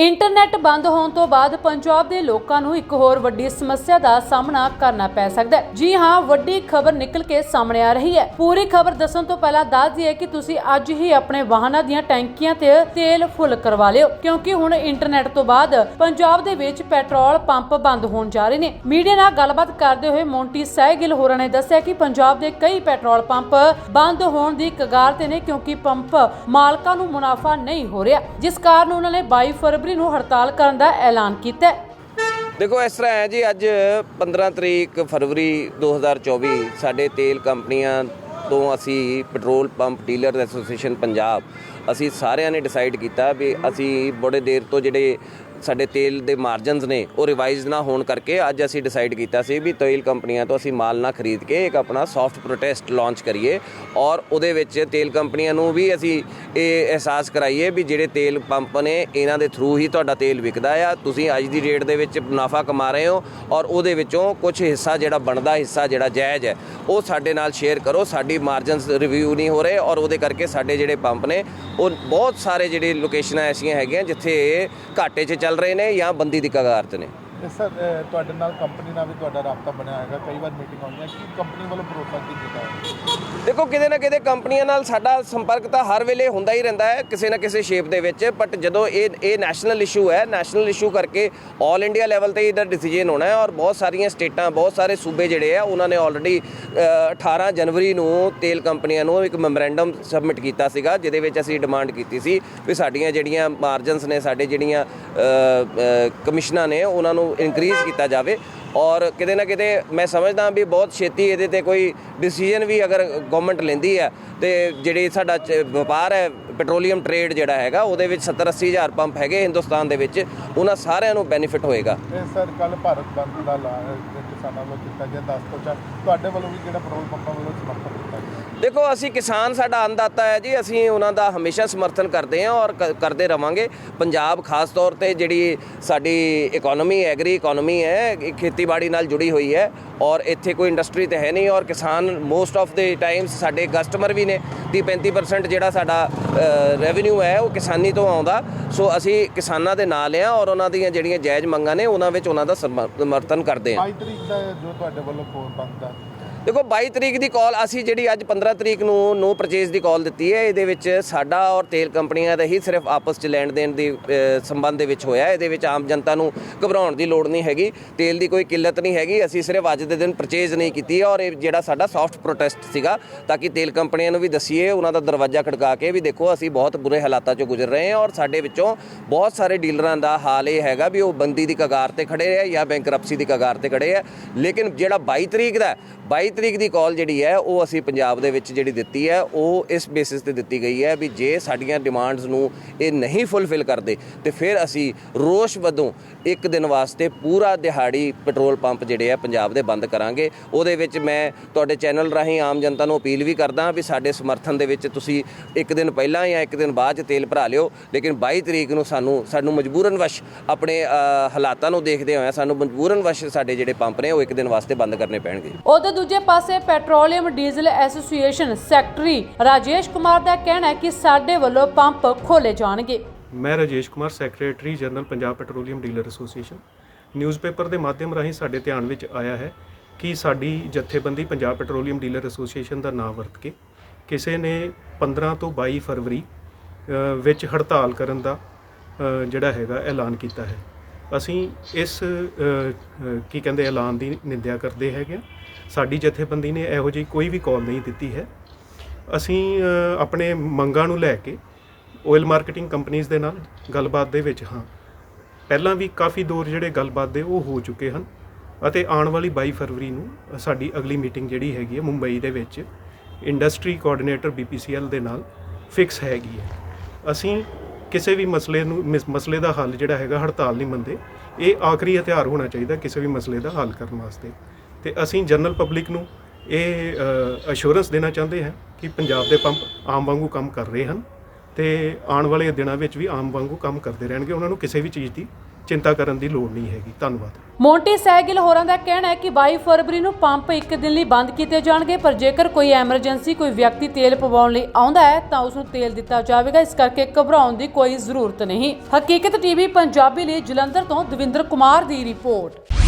Internet ਬੰਦ ਹੋਣ ਤੋਂ ਬਾਅਦ ਪੰਜਾਬ ਦੇ ਲੋਕਾਂ ਨੂੰ ਇੱਕ ਹੋਰ ਵੱਡੀ ਸਮੱਸਿਆ ਦਾ ਸਾਹਮਣਾ ਕਰਨਾ ਪੈ ਸਕਦਾ ਹੈ। ਜੀ ਹਾਂ, ਵੱਡੀ ਖਬਰ ਨਿਕਲ ਕੇ ਸਾਹਮਣੇ ਆ ਰਹੀ ਹੈ। ਪੂਰੀ ਖਬਰ ਦੱਸਣ ਤੋਂ ਪਹਿਲਾਂ ਦੱਸ ਦਈਏ ਕਿ ਤੁਸੀਂ ਅੱਜ ਹੀ ਆਪਣੇ ਵਾਹਨਾਂ ਦੀਆਂ ਟੈਂਕੀਆਂ ਤੇ ਤੇਲ ਫੁੱਲ ਕਰਵਾ ਲਿਓ, ਕਿਉਂਕਿ ਹੁਣ ਇੰਟਰਨੈਟ ਤੋਂ ਬਾਅਦ ਪੰਜਾਬ ਦੇ ਵਿੱਚ ਪੈਟਰੋਲ ਪੰਪ ਬੰਦ ਹੋਣ ਜਾ ਰਹੇ ਨੇ। ਮੀਡੀਆ ਨਾਲ ਗੱਲਬਾਤ ਕਰਦੇ ਹੋਏ ਮੌਂਟੀ ਸਹਿਗਿਲ ਹੋਰਾਂ ਨੇ ਦੱਸਿਆ ਕਿ ਪੰਜਾਬ ਦੇ ਕਈ ਪੈਟਰੋਲ ਪੰਪ ਬੰਦ ਹੋਣ ਦੀ ਕਗਾਰ ਤੇ ਨੇ, ਕਿਉਂਕਿ ਪੰਪ ਮਾਲਕਾਂ ਨੂੰ ਮੁਨਾਫਾ ਨਹੀਂ ਹੋ ਰਿਹਾ, ਜਿਸ ਕਾਰਨ ਉਹਨਾਂ ਨੇ 22 ਫਰਵਰੀ ਨੂੰ ਹੜਤਾਲ ਕਰਨ ਦਾ ਐਲਾਨ ਕੀਤਾ ਹੈ। ਦੇਖੋ, ਇਸ ਤਰ੍ਹਾਂ ਹੈ ਜੀ, ਅੱਜ 15 ਤਰੀਕ ਫਰਵਰੀ 2024 ਸਾਡੇ ਤੇਲ ਕੰਪਨੀਆਂ ਤੋਂ ਅਸੀਂ petrol pump dealer association Punjab, ਅਸੀਂ ਸਾਰਿਆਂ ਨੇ ਡਿਸਾਈਡ ਕੀਤਾ ਵੀ ਅਸੀਂ ਬੜੇ ਦੇਰ ਤੋਂ ਜਿਹੜੇ ਸਾਡੇ ਤੇਲ ਦੇ ਮਾਰਜਨਸ ਨੇ, ਉਹ ਰਿਵਾਈਜ਼ ਨਾ ਹੋਣ ਕਰਕੇ ਅੱਜ ਅਸੀਂ ਡਿਸਾਈਡ ਕੀਤਾ ਸੀ ਵੀ ਤੇਲ ਕੰਪਨੀਆਂ ਤੋਂ ਅਸੀਂ ਮਾਲ ਨਾ ਖਰੀਦ ਕੇ ਇੱਕ ਆਪਣਾ ਸੌਫਟ ਪ੍ਰੋਟੈਸਟ ਲਾਂਚ ਕਰੀਏ ਔਰ ਉਹਦੇ ਵਿੱਚ ਤੇਲ ਕੰਪਨੀਆਂ ਨੂੰ ਵੀ ਅਸੀਂ ਇਹ ਅਹਿਸਾਸ ਕਰਾਈਏ ਵੀ ਜਿਹੜੇ ਤੇਲ ਪੰਪ ਨੇ, ਇਹਨਾਂ ਦੇ ਥਰੂ ਹੀ ਤੁਹਾਡਾ ਤੇਲ ਵਿਕਦਾ ਆ। ਤੁਸੀਂ ਅੱਜ ਦੀ ਡੇਟ ਦੇ ਵਿੱਚ ਮੁਨਾਫਾ ਕਮਾ ਰਹੇ ਹੋ ਔਰ ਉਹਦੇ ਵਿੱਚੋਂ ਕੁਝ ਹਿੱਸਾ ਜਿਹੜਾ ਬਣਦਾ, ਹਿੱਸਾ ਜਿਹੜਾ ਜਾਇਜ਼ ਹੈ, ਉਹ ਸਾਡੇ ਨਾਲ ਸ਼ੇਅਰ ਕਰੋ। ਸਾਡੀ ਮਾਰਜਨਸ ਰਿਵਿਊ ਨਹੀਂ ਹੋ ਰਹੇ ਔਰ ਉਹਦੇ ਕਰਕੇ ਸਾਡੇ ਜਿਹੜੇ ਪੰਪ ਨੇ, ਉਹ ਬਹੁਤ ਸਾਰੇ ਜਿਹੜੇ ਲੋਕੇਸ਼ਨਾਂ ਐਸੀਆਂ ਹੈਗੀਆਂ ਜਿੱਥੇ ਘਾਟੇ 'ਚ ਚੱਲ ਰਹੇ ਨੇ ਜਾਂ ਬੰਦੀ ਦੀ ਕਗਾਰ 'ਤੇ ਨੇ। ਸਰ ਤੁਹਾਡੇ ਨਾਲ ਕੰਪਨੀ ਨਾਲ ਵੀ ਤੁਹਾਡਾ ਰਾਬਤਾ ਬਣਿਆ ਹੋਏਗਾ, ਕਈ ਵਾਰ ਮੀਟਿੰਗ ਹੁੰਦੀਆਂ। ਕੀ ਕੰਪਨੀ ਵੱਲੋਂ ਭਰੋਸਾ ਕੀ ਕੀਤਾ ਹੈ ਦੇਖੋ, ਕਿਤੇ ਨਾ ਕਿਤੇ ਕੰਪਨੀਆਂ ਨਾਲ ਸਾਡਾ ਸੰਪਰਕ ਤਾਂ ਹਰ ਵੇਲੇ ਹੁੰਦਾ ਹੀ ਰਹਿੰਦਾ ਹੈ, ਕਿਸੇ ਨਾ ਕਿਸੇ ਸ਼ੇਪ ਦੇ ਵਿੱਚ। ਬਟ ਜਦੋਂ ਇਹ ਇਹ ਨੈਸ਼ਨਲ ਇਸ਼ੂ ਹੈ ਨੈਸ਼ਨਲ ਇਸ਼ੂ ਕਰਕੇ 올 ਇੰਡੀਆ ਲੈਵਲ ਤੇ ਇਹਦਾ ਡਿਸੀਜਨ ਹੋਣਾ ਹੈ ਔਰ ਬਹੁਤ ਸਾਰੀਆਂ ਸਟੇਟਾਂ, ਬਹੁਤ ਸਾਰੇ ਸੂਬੇ ਜਿਹੜੇ ਆ, ਉਹਨਾਂ ਨੇ ਆਲਰੇਡੀ 18 ਜਨਵਰੀ ਨੂੰ ਤੇਲ ਕੰਪਨੀਆਂ ਨੂੰ ਇੱਕ ਮੈਮੋਰੈਂਡਮ ਸਬਮਿਟ ਕੀਤਾ ਸੀਗਾ, ਜਿਹਦੇ ਵਿੱਚ ਅਸੀਂ ਡਿਮਾਂਡ ਕੀਤੀ ਸੀ ਵੀ ਸਾਡੀਆਂ ਜਿਹੜੀਆਂ ਮਾਰਜਨਸ ਨੇ, ਸਾਡੇ ਜਿਹੜੀਆਂ ਕਮਿਸ਼ਨਾਂ ਨੇ, ਉਹਨਾਂ ਨੂੰ ਇਨਕਰੀਜ਼ ਕੀਤਾ ਜਾਵੇ। ਔਰ ਕਿਤੇ ਨਾ ਕਿਤੇ ਮੈਂ ਸਮਝਦਾ ਵੀ ਬਹੁਤ ਛੇਤੀ ਇਹਦੇ ਤੇ ਕੋਈ ਡਿਸੀਜਨ ਵੀ ਅਗਰ ਗਵਰਨਮੈਂਟ ਲੈਂਦੀ ਹੈ, ਤੇ ਜਿਹੜੀ ਸਾਡਾ ਚ- ਵਪਾਰ ਹੈ ਪੈਟਰੋਲੀਅਮ ਟ੍ਰੇਡ ਜਿਹੜਾ ਹੈਗਾ ਉਹਦੇ ਵਿੱਚ 70 80 ਹਜ਼ਾਰ ਪੰਪ ਹੈਗੇ ਹਿੰਦੁਸਤਾਨ ਦੇ ਵਿੱਚ ਉਹਨਾਂ ਸਾਰਿਆਂ ਨੂੰ ਬੈਨੀਫਿਟ ਹੋਏਗਾ। ਸਰ ਕੱਲ ਭਾਰਤ ਬੰਦ ਦਾ ਕਿਸਾਨਾਂ ਵੱਲੋਂ ਕੀਤਾ ਗਿਆ 10 ਤੋਂ 4 ਤੁਹਾਡੇ ਵੱਲੋਂ ਵੀ ਕਿਹੜਾ ਪੈਟਰੋਲ ਪੰਪਾਂ ਵੱਲੋਂ ਸਮਰਥਨ ਕੀਤਾ ਗਿਆ? ਦੇਖੋ ਅਸੀਂ ਕਿਸਾਨ ਸਾਡਾ ਅੰਨਦਾਤਾ ਹੈ ਜੀ ਅਸੀਂ ਉਹਨਾਂ ਦਾ ਹਮੇਸ਼ਾ ਸਮਰਥਨ ਕਰਦੇ ਹਾਂ ਔਰ ਕਰਦੇ ਰਵਾਂਗੇ। ਪੰਜਾਬ ਖਾਸ ਤੌਰ ਤੇ ਜਿਹੜੀ ਸਾਡੀ ਇਕਨੋਮੀ ਐਗਰੀ ਇਕਨੋਮੀ ਹੈ ਖੇਤੀਬਾੜੀ ਨਾਲ ਜੁੜੀ ਹੋਈ ਹੈ ਔਰ ਇੱਥੇ ਕੋਈ ਇੰਡਸਟਰੀ ਤੇ ਹੈ ਨਹੀਂ ਔਰ ਕਿਸਾਨ ਮੋਸਟ ਆਫ ਦੇ ਟਾਈਮਸ ਸਾਡੇ ਕਸਟਮਰ ਵੀ ਨੇ। 30 35% ਜਿਹੜਾ ਸਾਡਾ ਰੈਵਨਿਊ ਹੈ, ਉਹ ਕਿਸਾਨੀ ਤੋਂ ਆਉਂਦਾ। ਸੋ ਅਸੀਂ ਕਿਸਾਨਾਂ ਦੇ ਨਾਲ ਆ ਔਰ ਉਹਨਾਂ ਦੀਆਂ ਜਿਹੜੀਆਂ ਜਾਇਜ਼ ਮੰਗਾਂ ਨੇ, ਉਹਨਾਂ ਵਿੱਚ ਉਹਨਾਂ ਦਾ ਸਮਰ- ਸਮਰਥਨ ਕਰਦੇ ਹਾਂ। 22 ਤਰੀਕ ਦਾ ਜੋ ਤੁਹਾਡੇ ਵੱਲੋਂ ਫੋਨ ਬੰਦ ਦਾ ਦੇਖੋ 22 ਤਰੀਕ ਦੀ ਕਾਲ ਅਸੀਂ ਜਿਹੜੀ ਅੱਜ 15 ਤਰੀਕ ਨੂੰ ਨੋ ਪਰਚੇਸ ਦੀ ਕਾਲ ਦਿੱਤੀ ਹੈ, ਇਹਦੇ ਵਿੱਚ ਸਾਡਾ ਔਰ ਤੇਲ ਕੰਪਨੀਆਂ ਦਾ ਹੀ ਸਿਰਫ ਆਪਸ 'ਚ ਲੈਣ ਦੇਣ ਦੀ ਸੰਬੰਧ ਦੇ ਵਿੱਚ ਹੋਇਆ ਇਹਦੇ ਵਿੱਚ ਆਮ ਜਨਤਾ ਨੂੰ ਘਬਰਾਉਣ ਦੀ ਲੋੜ ਨਹੀਂ ਹੈਗੀ, ਤੇਲ ਦੀ ਕੋਈ ਕਿੱਲਤ ਨਹੀਂ ਹੈਗੀ, ਅਸੀਂ ਸਿਰਫ ਅੱਜ ਦੇ ਦਿਨ ਪਰਚੇਸ ਨਹੀਂ ਕੀਤੀ ਔਰ ਇਹ ਜਿਹੜਾ ਸਾਡਾ ਸੌਫਟ ਪ੍ਰੋਟੈਸਟ ਸੀਗਾ, ਤਾਂ ਕਿ ਤੇਲ ਕੰਪਨੀਆਂ ਨੂੰ ਵੀ ਦਸੀਏ, ਉਹਨਾਂ ਦਾ ਦਰਵਾਜ਼ਾ ਖੜਕਾ ਕੇ ਵੀ ਦੇਖੋ, ਅਸੀਂ ਬਹੁਤ ਬੁਰੇ ਹਾਲਾਤਾਂ 'ਚੋਂ ਗੁਜ਼ਰ ਰਹੇ ਹਾਂ ਔਰ ਸਾਡੇ ਵਿੱਚੋਂ ਬਹੁਤ ਸਾਰੇ ਡੀਲਰਾਂ ਦਾ ਹਾਲ ਇਹ ਹੈਗਾ ਵੀ ਉਹ ਬੰਦੀ ਦੀ ਕਗਾਰ ਤੇ ਖੜੇ ਹੈ ਜਾਂ ਬੈਂਕਰਪਸੀ ਦੀ ਕਗਾਰ ਤੇ ਖੜੇ ਹੈ। ਲੇਕਿਨ ਜਿਹੜਾ 22 ਤਰੀਕ ਦਾ 22 ਤਰੀਕ ਦੀ ਕਾਲ ਜਿਹੜੀ ਹੈ, ਉਹ ਅਸੀਂ ਪੰਜਾਬ ਦੇ ਵਿੱਚ ਜਿਹੜੀ ਦਿੱਤੀ ਹੈ, ਉਹ ਇਸ ਬੇਸਿਸ ਤੇ ਦਿੱਤੀ ਗਈ ਹੈ ਵੀ ਜੇ ਸਾਡੀਆਂ ਡਿਮਾਂਡਸ ਨੂੰ ਇਹ ਨਹੀਂ ਫੁੱਲਫਿਲ ਕਰਦੇ, ਤੇ ਫਿਰ ਅਸੀਂ ਰੋਸ਼ ਵਜੋਂ ਇੱਕ ਦਿਨ ਵਾਸਤੇ ਪੂਰਾ ਦਿਹਾੜੀ ਪੈਟਰੋਲ ਪੰਪ ਜਿਹੜੇ ਆ ਪੰਜਾਬ ਦੇ ਬੰਦ ਕਰਾਂਗੇ। ਉਹਦੇ ਵਿੱਚ ਮੈਂ ਤੁਹਾਡੇ ਚੈਨਲ ਰਾਹੀਂ ਆਮ ਜਨਤਾ ਨੂੰ ਅਪੀਲ ਵੀ ਕਰਦਾ ਵੀ ਸਾਡੇ ਸਮਰਥਨ ਦੇ ਵਿੱਚ ਤੁਸੀਂ ਇੱਕ ਦਿਨ ਪਹਿਲਾਂ ਜਾਂ ਇੱਕ ਦਿਨ ਬਾਅਦ ਚ ਤੇਲ ਭਰਾ ਲਿਓ, ਲੇਕਿਨ 22 ਤਰੀਕ ਨੂੰ ਸਾਨੂੰ ਸਾਨੂੰ ਮਜਬੂਰਨ ਵਸ਼ ਆਪਣੇ ਹਾਲਾਤਾਂ ਨੂੰ ਦੇਖਦੇ ਹੋਇਆ ਸਾਨੂੰ ਮਜਬੂਰਨ ਵਸ਼ ਸਾਡੇ ਜਿਹੜੇ ਪੰਪ ਨੇ, ਉਹ ਇੱਕ ਦਿਨ ਵਾਸਤੇ ਬੰਦ ਕਰਨੇ ਪੈਣਗੇ। ਉਧਰ ਦੂਜੇ ਪਾਸੇ petroleum diesel association secretary Rajesh Kumar ਦਾ ਕਹਿਣਾ ਹੈ ਕਿ ਸਾਡੇ ਵੱਲੋਂ ਪੰਪ ਖੋਲੇ ਜਾਣਗੇ। ਮੈਂ Rajesh Kumar, secretary general, Punjab petroleum dealer association. Newspaper ਦੇ ਮਾਧਿਅਮ ਰਾਹੀਂ ਸਾਡੇ ਧਿਆਨ ਵਿੱਚ ਆਇਆ ਹੈ ਕਿ ਸਾਡੀ ਜਥੇਬੰਦੀ ਪੰਜਾਬ ਪੈਟਰੋਲੀਅਮ ਡੀਲਰ ਐਸੋਸੀਏਸ਼ਨ ਦਾ ਨਾਮ ਵਰਤ ਕੇ ਕਿਸੇ ਨੇ 15 ਤੋਂ 22 ਫਰਵਰੀ ਵਿੱਚ ਹੜਤਾਲ ਕਰਨ ਦਾ ਜਿਹੜਾ ਹੈਗਾ ਐਲਾਨ ਕੀਤਾ ਹੈ। ਅਸੀਂ ਇਸ ਕੀ ਕਹਿੰਦੇ ਐਲਾਨ ਦੀ ਨਿੰਦਿਆ ਕਰਦੇ ਹੈਗੇ ਹਾਂ। ਸਾਡੀ ਜਥੇਬੰਦੀ ਨੇ ਇਹੋ ਜਿਹੀ ਕੋਈ ਵੀ ਕਾਲ ਨਹੀਂ ਦਿੱਤੀ ਹੈ। ਅਸੀਂ ਆਪਣੇ ਮੰਗਾਂ ਨੂੰ ਲੈ ਕੇ ਆਇਲ ਮਾਰਕੀਟਿੰਗ ਕੰਪਨੀਆਂ ਦੇ ਨਾਲ ਗੱਲਬਾਤ ਦੇ ਵਿੱਚ ਹਾਂ। ਪਹਿਲਾਂ ਵੀ ਕਾਫੀ ਦੌਰ ਜਿਹੜੇ ਗੱਲਬਾਤ ਦੇ ਉਹ ਹੋ ਚੁੱਕੇ ਹਨ ਅਤੇ ਆਉਣ ਵਾਲੀ 22 ਫਰਵਰੀ ਨੂੰ ਸਾਡੀ ਅਗਲੀ ਮੀਟਿੰਗ ਜਿਹੜੀ ਹੈਗੀ ਹੈ ਮੁੰਬਈ ਦੇ ਵਿੱਚ ਇੰਡਸਟਰੀ ਕੋਆਰਡੀਨੇਟਰ BPCL ਦੇ ਨਾਲ ਫਿਕਸ ਹੈਗੀ ਹੈ। ਅਸੀਂ ਕਿਸੇ ਵੀ ਮਸਲੇ ਨੂੰ, ਮਿਸ- ਮਸਲੇ ਦਾ ਹੱਲ ਜਿਹੜਾ ਹੈਗਾ ਹੜਤਾਲ ਨਹੀਂ ਮੰਨਦੇ। ਇਹ ਆਖਰੀ ਹਥਿਆਰ ਹੋਣਾ ਚਾਹੀਦਾ ਕਿਸੇ ਵੀ ਮਸਲੇ ਦਾ ਹੱਲ ਕਰਨ ਵਾਸਤੇ। ਤੇ ਅਸੀਂ ਜਨਰਲ ਪਬਲਿਕ ਨੂੰ ਇਹ ਅਸ਼ੋਰੈਂਸ ਦੇਣਾ ਚਾਹੁੰਦੇ ਹਾਂ ਕਿ ਪੰਜਾਬ ਦੇ ਪੰਪ ਆਮ ਵਾਂਗੂ ਕੰਮ ਕਰ ਰਹੇ ਹਨ ਤੇ ਆਉਣ ਵਾਲੇ ਦਿਨਾਂ ਵਿੱਚ ਵੀ ਆਮ ਵਾਂਗੂ ਕੰਮ ਕਰਦੇ ਰਹਿਣਗੇ। ਉਹਨਾਂ ਨੂੰ ਕਿਸੇ ਵੀ ਚੀਜ਼ ਦੀ ਚਿੰਤਾ ਕਰਨ ਦੀ ਲੋੜ ਨਹੀਂ ਹੈਗੀ। ਧੰਨਵਾਦ। ਮੋਂਟੀ ਸੈਗਿਲ ਹੋਰਾਂ ਦਾ ਕਹਿਣਾ ਹੈ ਕਿ 22 ਫਰਵਰੀ ਨੂੰ ਪੰਪ ਇੱਕ ਦਿਨ ਲਈ ਬੰਦ ਕੀਤੇ ਜਾਣਗੇ, ਪਰ ਜੇਕਰ ਕੋਈ ਐਮਰਜੈਂਸੀ, ਕੋਈ ਵਿਅਕਤੀ ਤੇਲ ਪਵਾਉਣ ਲਈ ਆਉਂਦਾ ਹੈ, ਤਾਂ ਉਸ ਨੂੰ ਤੇਲ ਦਿੱਤਾ ਜਾਵੇਗਾ। ਇਸ ਕਰਕੇ ਘਬਰਾਉਣ ਦੀ ਕੋਈ ਜ਼ਰੂਰਤ ਨਹੀਂ। ਹਕੀਕਤ ਟੀਵੀ ਪੰਜਾਬੀ ਲਈ ਜਲੰਧਰ ਤੋਂ ਦਵਿੰਦਰ ਕੁਮਾਰ ਦੀ ਰਿਪੋਰਟ।